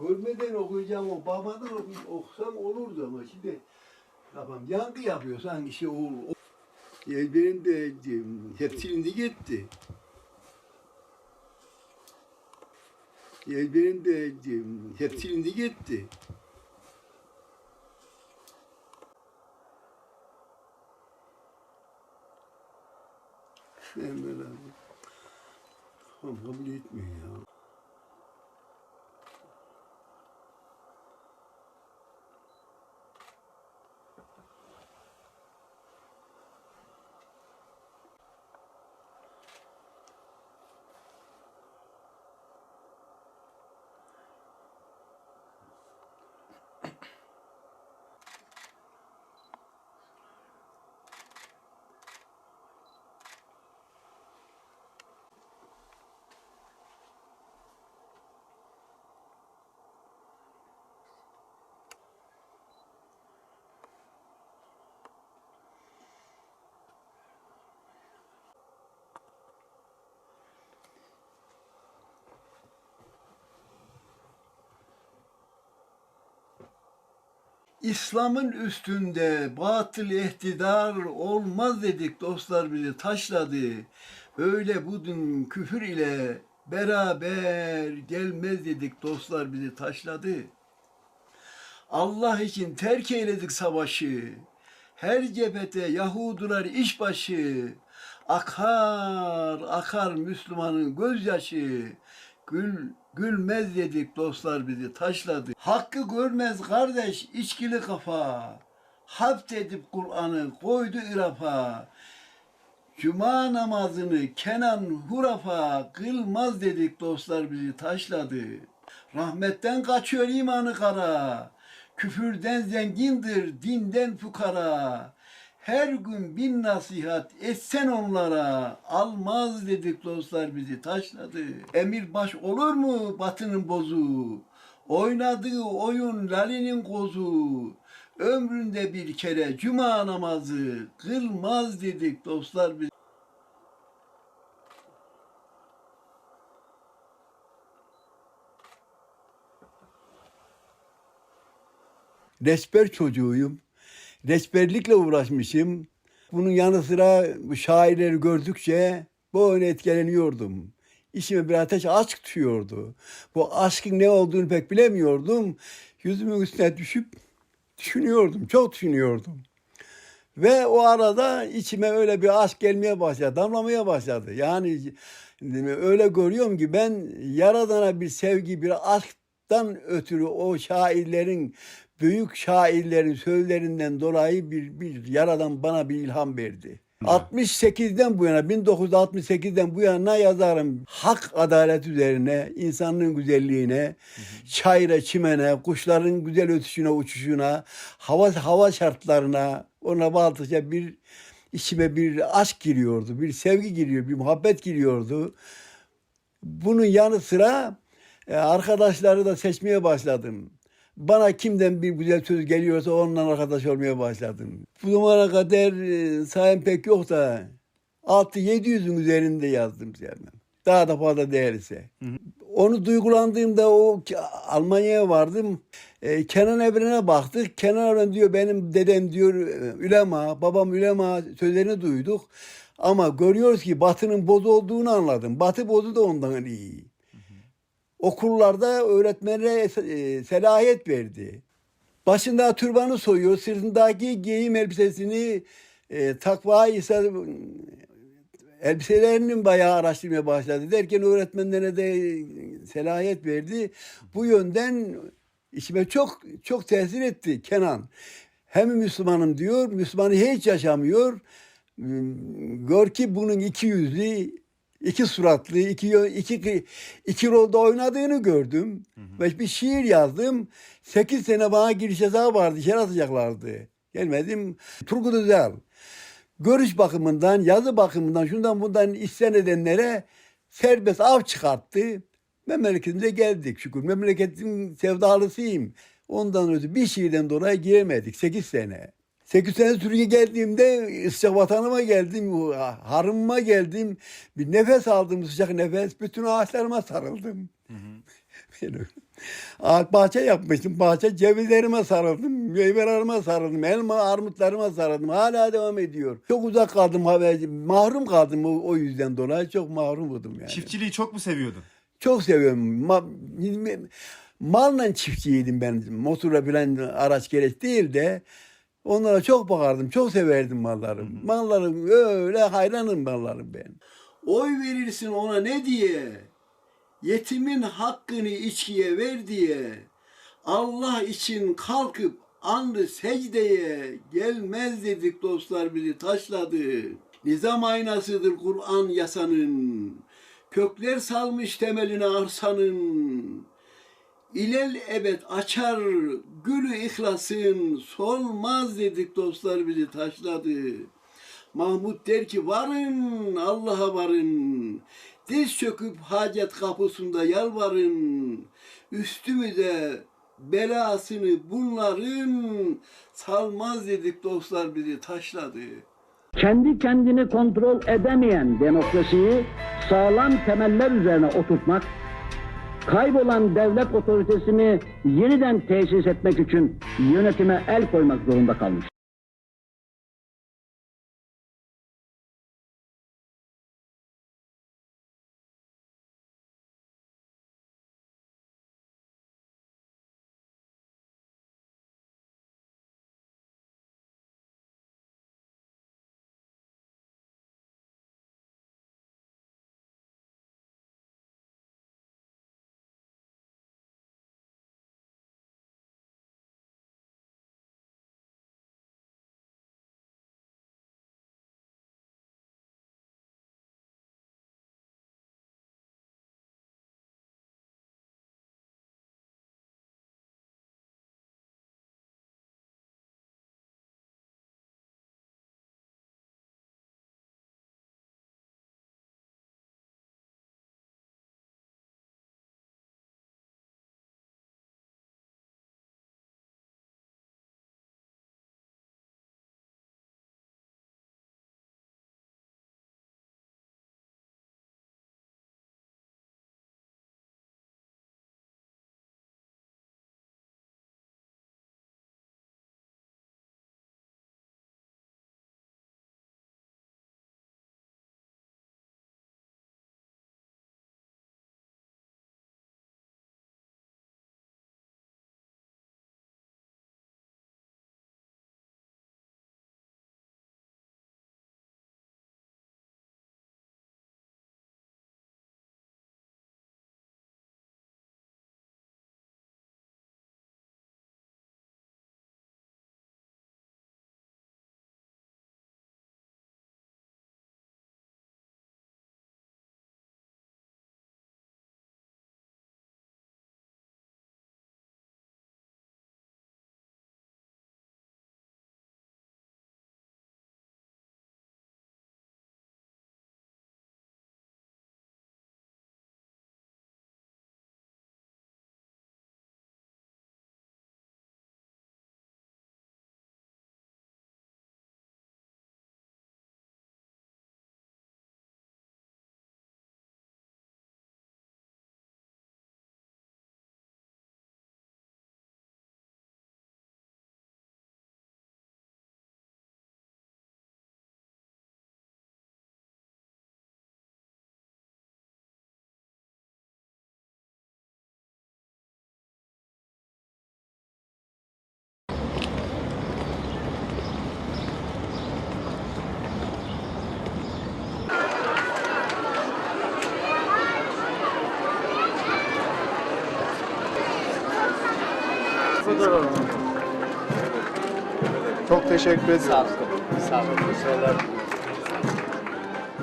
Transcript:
Görmeden okuyacağım o babadan oku- okusam olurdu ama şimdi tamam yankı yapıyor sanki şey olur. Ezberim de e, hep silindi gitti. Ezberim de e, hep silindi gitti. Emre abi. Tamam kabul etmiyor ya. İslam'ın üstünde batıl ihtidar olmaz dedik dostlar bizi taşladı. Öyle bu dün küfür ile beraber gelmez dedik dostlar bizi taşladı. Allah için terk eyledik savaşı. Her cephete Yahudular işbaşı. Akar akar Müslümanın gözyaşı. Gül, gülmez dedik dostlar bizi taşladı. Hakkı görmez kardeş içkili kafa. Hapt edip Kur'an'ı koydu irafa. Cuma namazını Kenan hurafa kılmaz dedik dostlar bizi taşladı. Rahmetten kaçıyor imanı kara. Küfürden zengindir dinden fukara. Her gün bin nasihat etsen onlara. Almaz dedik dostlar bizi taşladı. Emir baş olur mu batının bozu? Oynadığı oyun lalinin kozu. Ömründe bir kere cuma namazı kılmaz dedik dostlar bizi. Resper çocuğuyum. Resperlikle uğraşmışım. Bunun yanı sıra bu şairleri gördükçe böyle etkileniyordum. İçime bir ateş aşk tutuyordu. Bu aşkın ne olduğunu pek bilemiyordum. Yüzümün üstüne düşüp düşünüyordum, çok düşünüyordum. Ve o arada içime öyle bir aşk gelmeye başladı, damlamaya başladı. Yani öyle görüyorum ki ben Yaradan'a bir sevgi, bir aşktan ötürü o şairlerin, büyük şairlerin sözlerinden dolayı bir, bir Yaradan bana bir ilham verdi. 68'den bu yana, 1968'den bu yana yazarım. Hak adalet üzerine, insanlığın güzelliğine, çayra çimene, kuşların güzel ötüşüne, uçuşuna, hava hava şartlarına, ona bağlıca bir içime bir aşk giriyordu, bir sevgi giriyor, bir muhabbet giriyordu. Bunun yanı sıra e, arkadaşları da seçmeye başladım. Bana kimden bir güzel söz geliyorsa onunla arkadaş olmaya başladım. Bu zamana kadar e, sayım pek yok da 6-700'ün üzerinde yazdım sevmem. Daha da fazla değerse. Onu duygulandığımda o Almanya'ya vardım. E, Kenan Evren'e baktık. Kenan Evren diyor benim dedem diyor e, ülema, babam ülema sözlerini duyduk. Ama görüyoruz ki Batı'nın boz olduğunu anladım. Batı bozu da ondan iyi okullarda öğretmenlere e, selahiyet verdi. Başında türbanı soyuyor, sırtındaki giyim elbisesini e, takva ise elbiselerinin bayağı araştırmaya başladı. Derken öğretmenlere de selahiyet verdi. Bu yönden içime çok çok tesir etti Kenan. Hem Müslümanım diyor, Müslümanı hiç yaşamıyor. Gör ki bunun iki yüzlü, iki suratlı, iki, iki, iki rolde oynadığını gördüm. Ve bir şiir yazdım. Sekiz sene bana giriş yasağı vardı, içeri atacaklardı. Gelmedim. Turgut Özel. Görüş bakımından, yazı bakımından, şundan bundan isyan edenlere serbest av çıkarttı. Memleketimize geldik şükür. Memleketin sevdalısıyım. Ondan ötürü bir şiirden dolayı giremedik. Sekiz sene. Sekiz sene Türkiye geldiğimde sıcak vatanıma geldim, harımıma geldim. Bir nefes aldım sıcak nefes. Bütün ağaçlarıma sarıldım. Benim. Ağaç bahçe yapmıştım. Bahçe cevizlerime sarıldım. Meyvelerime sarıldım. Elma armutlarıma sarıldım. Hala devam ediyor. Çok uzak kaldım. haber- Mahrum kaldım o, o yüzden dolayı. Çok mahrumudum yani. Çiftçiliği çok mu seviyordun? Çok seviyorum. Ma- malla çiftçiydim ben. Motorla bilen araç gereç değil de onlara çok bakardım. Çok severdim mallarım. Mallarım öyle hayranım mallarım ben. Oy verirsin ona ne diye? Yetimin hakkını içkiye ver diye. Allah için kalkıp andı secdeye gelmez dedik dostlar bizi taşladı. Nizam aynasıdır Kur'an yasanın. Kökler salmış temeline arsanın. İlel ebed açar gülü ihlasın. Solmaz dedik dostlar bizi taşladı. Mahmut der ki varın Allah'a varın. Diz çöküp hacet kapısında yalvarın. Üstümüze belasını bunların salmaz dedik dostlar bizi taşladı. kendi kendini kontrol edemeyen demokrasiyi sağlam temeller üzerine oturtmak, kaybolan devlet otoritesini yeniden tesis etmek için yönetime el koymak zorunda kalmış. Çok teşekkür ederim. Sağ olun. Sağ olun.